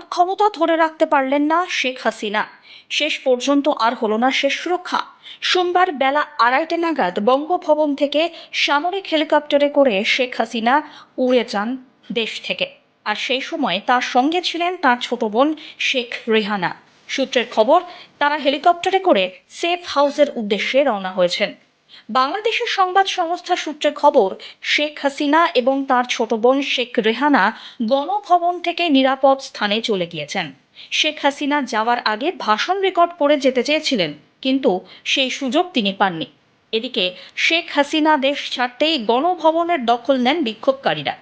ক্ষমতা ধরে রাখতে পারলেন না শেখ হাসিনা। শেষ পর্যন্ত আর হলো না শেষ রক্ষা সোমবার বেলা আড়াইটে নাগাদ বঙ্গভবন থেকে সামরিক হেলিকপ্টারে করে শেখ হাসিনা উড়ে যান দেশ থেকে। আর সেই সময় তার সঙ্গে ছিলেন তার ছোট বোন শেখ রেহানা। সূত্রের খবর, তারা হেলিকপ্টারে করে সেফ হাউসের উদ্দেশ্যে রওনা হয়েছেন। বাংলাদেশের সংবাদ সংস্থা সূত্রে খবর, শেখ হাসিনা এবং তার ছোট বোন শেখ রেহানা গণভবন থেকে নিরাপদ স্থানে চলে গিয়েছেন। শেখ হাসিনা যাওয়ার আগে ভাষণ রেকর্ড করে যেতে চেয়েছিলেন, কিন্তু সেই সুযোগ তিনি পাননি। এদিকে শেখ হাসিনা দেশ ছাড়তেই গণভবনের দখল নেন বিক্ষোভকারীরা।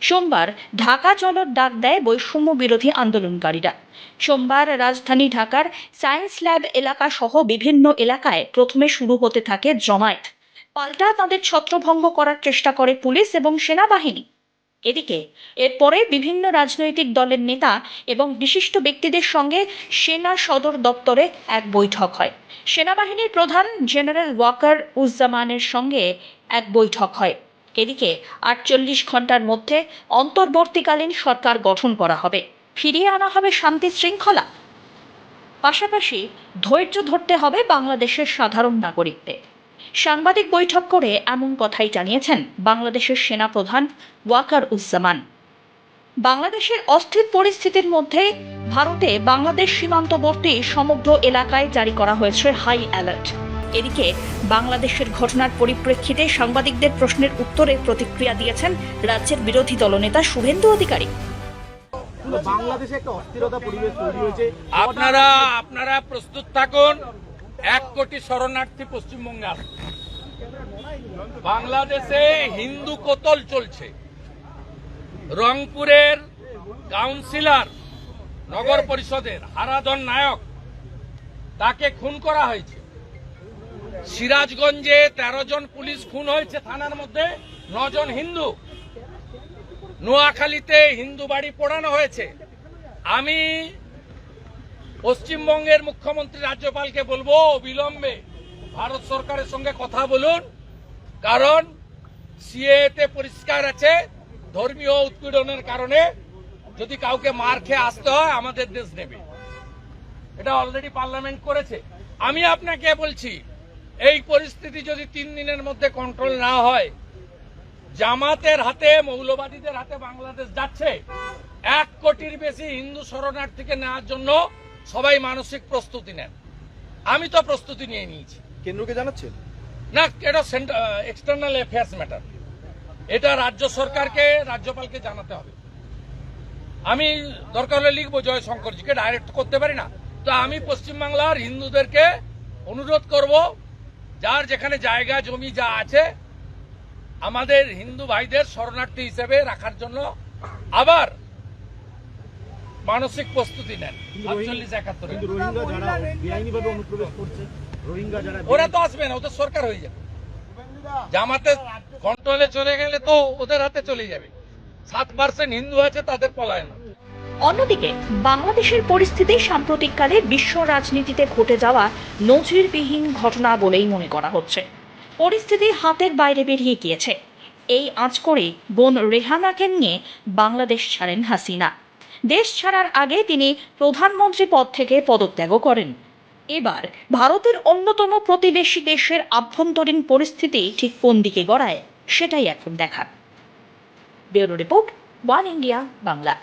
সোমবার ঢাকা চলোর ডাক দেয় বৈষম্য বিরোধী আন্দোলনকারীরা। সোমবার রাজধানী ঢাকার সায়েন্স ল্যাব এলাকা সহ বিভিন্ন এলাকায় প্রথমে শুরু হতে থাকে জমায়েত। পাল্টা তাদের ছত্রভঙ্গ করার চেষ্টা করে পুলিশ এবং সেনাবাহিনী। এদিকে, এরপরে বিভিন্ন রাজনৈতিক দলের নেতা এবং বিশিষ্ট ব্যক্তিদের সঙ্গে সেনা সদর দপ্তরে এক বৈঠক হয়। সেনাবাহিনীর প্রধান জেনারেল ওয়াকার উজ্জামানের সঙ্গে এক বৈঠক হয়। এদিকে আটচল্লিশ ঘণ্টার মধ্যে অন্তর্বর্তীকালীন সরকার গঠন করা হবে। ফিরিয়ে আনা হবে শান্তি শৃঙ্খলা। পাশাপাশি ধৈর্য ধরতে হবে বাংলাদেশের সাধারণ নাগরিকদের। সাংবাদিক বৈঠক করে এমন কথাই জানিয়েছেন বাংলাদেশের সেনাপ্রধান ওয়াকার উজ্জামান বাংলাদেশের অস্থির পরিস্থিতির মধ্যে ভারতে বাংলাদেশ সীমান্তবর্তী সমগ্র এলাকায় জারি করা হয়েছে হাই অ্যালার্ট। এদিকে বাংলাদেশের ঘটনার পরিপ্রেক্ষিতে সাংবাদিকদের প্রশ্নের উত্তরে প্রতিক্রিয়া দিয়েছেন রাজ্যের বিরোধী দলনেতা শুভেন্দু অধিকারী। বাংলাদেশে একটা অস্থিরতা পরিবেশ তৈরি হয়েছে। আপনারা আপনারা প্রস্তুত থাকুন। এক কোটি শরণার্থী পশ্চিমবঙ্গে আসবে বাংলাদেশে হিন্দু কোতল চলছে। রংপুরের কাউন্সিলর নগর পরিষদের হারাধন নায়ক তাকে খুন করা হয়েছে। সিরাজগঞ্জে তেরো জন পুলিশ খুন হয়েছে থানার মধ্যে নজন হিন্দু। নোয়াখালীতে হিন্দু বাড়ি পোড়ানো হয়েছে। আমি পশ্চিমবঙ্গের মুখ্যমন্ত্রী রাজ্যপালকে বলব, অবিলম্বে ভারত সরকারের সঙ্গে কথা বলুন, কারণ সিএতে পরিষ্কার আছে, ধর্মীয় উৎপীড়নের কারণে যদি কাউকে মার খেয়ে আসতে হয়, আমাদের দেশ নেবে। এটা অলরেডি পার্লামেন্ট করেছে। আমি আপনাকে বলছি এই পরিস্থিতি যদি তিন দিনের মধ্যে কন্ট্রোল না হয় জামাতের হাতে মৌলবাদীদের হাতে বাংলাদেশ যাচ্ছে এক কোটির বেশি হিন্দু শরণার্থীকে নেওয়ার জন্য সবাই মানসিক প্রস্তুতি নেন। আমি তো প্রস্তুতি নিয়ে নিয়েছি। কেন্দ্রকে জানাচ্ছেন? না এটা এক্সটার্নাল অ্যাফেয়ার্স ম্যাটার এটা রাজ্য সরকারকে রাজ্যপালকে জানাতে হবে। আমি দরকার হলে লিখব জয়শঙ্করজিকে ডাইরেক্ট করতে পারি না। তো আমি পশ্চিমবাংলার হিন্দুদেরকে অনুরোধ করব যার যেখানে জায়গা জমি যা আছে আমাদের হিন্দু ভাইদের শরণার্থী হিসেবে রাখার জন্য আবার মানসিক প্রস্তুতি নেন। আটচল্লিশ একাত্তরে। কিন্তু রোহিঙ্গা যারা বেআইনিভাবে অনুপ্রবেশ করছে রোহিঙ্গা যারা ওরা তো আসবে না ওদের সরকার হয়ে যাবে। জামাতে কন্ট্রোলে চলে গেলে তো ওদের হাতে চলে যাবে। সাত পার্সেন্ট হিন্দু আছে তাদের পলায় না অন্যদিকে, বাংলাদেশের পরিস্থিতি সাম্প্রতিককালে বিশ্ব রাজনীতিতে ঘটে যাওয়া নজিরবিহীন ঘটনা বলেই মনে করা হচ্ছে। পরিস্থিতি হাতের বাইরে বেরিয়ে গিয়েছে। এই আঁচ করে বোন রেহানাকে নিয়ে বাংলাদেশ ছাড়েন হাসিনা। দেশ ছাড়ার আগে তিনি প্রধানমন্ত্রী পদ থেকে পদত্যাগও করেন। এবার ভারতের অন্যতম প্রতিবেশী দেশের আভ্যন্তরীণ পরিস্থিতি ঠিক কোন দিকে গড়ায়, সেটাই এখন দেখার bureau report, One India, Bangla.